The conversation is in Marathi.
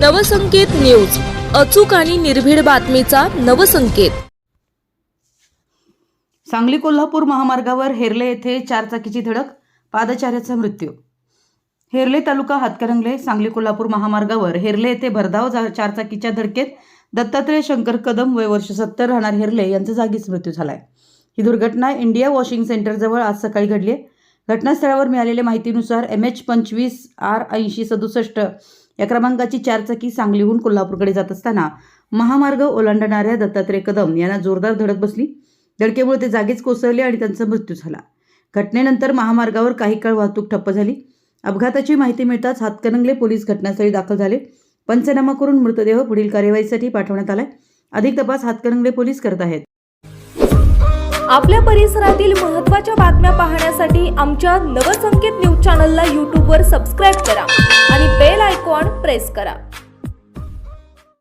नवसंकेत न्यूज. अचूक आणि निर्भीड बातमीचा नवसंकेत. सांगली कोल्हापूर महामार्गावर हेरले येथे चारचाकीची धडक पादचाऱ्याचा मृत्यू. हेरले तालुका हातकरंगले सांगली कोल्हापूर महामार्गावर हेरले येथे भरधाव जा- चारचाकीच्या धडकेत दत्तात्रय शंकर कदम वय वर्ष सत्तर राहणार हेरले यांचा जागीच मृत्यू झालाय. ही दुर्घटना इंडिया वॉशिंग सेंटरजवळ आज सकाळी घडली घटनास्थळावर मिळालेल्या माहितीनुसार एम एच पंचवीस आर ऐंशी सदुसष्ट या क्रमांकाची चारचाकी सांगलीहून कोल्हापूरकडे जात असताना महामार्ग ओलांडणाऱ्या दत्तात्रय कदम यांना जोरदार धडक बसली. धडकेमुळे ते जागीच कोसळले आणि त्यांचा मृत्यू झाला. घटनेनंतर महामार्गावर काही काळ वाहतूक ठप्प झाली. अपघाताची माहिती मिळताच हातकणंगले पोलीस घटनास्थळी दाखल झाले. पंचनामा करून मृतदेह पुढील कार्यवाहीसाठी पाठवण्यात आलाय. अधिक तपास हातकणंगले पोलीस करत आहेत. आपल्या परिसरातील महत्त्वाच्या बातम्या पाहण्यासाठी आमच्या नवसंकेत न्यूज चॅनलला यूट्यूबवर सबस्क्राईब करा आणि बेल प्रेस करा.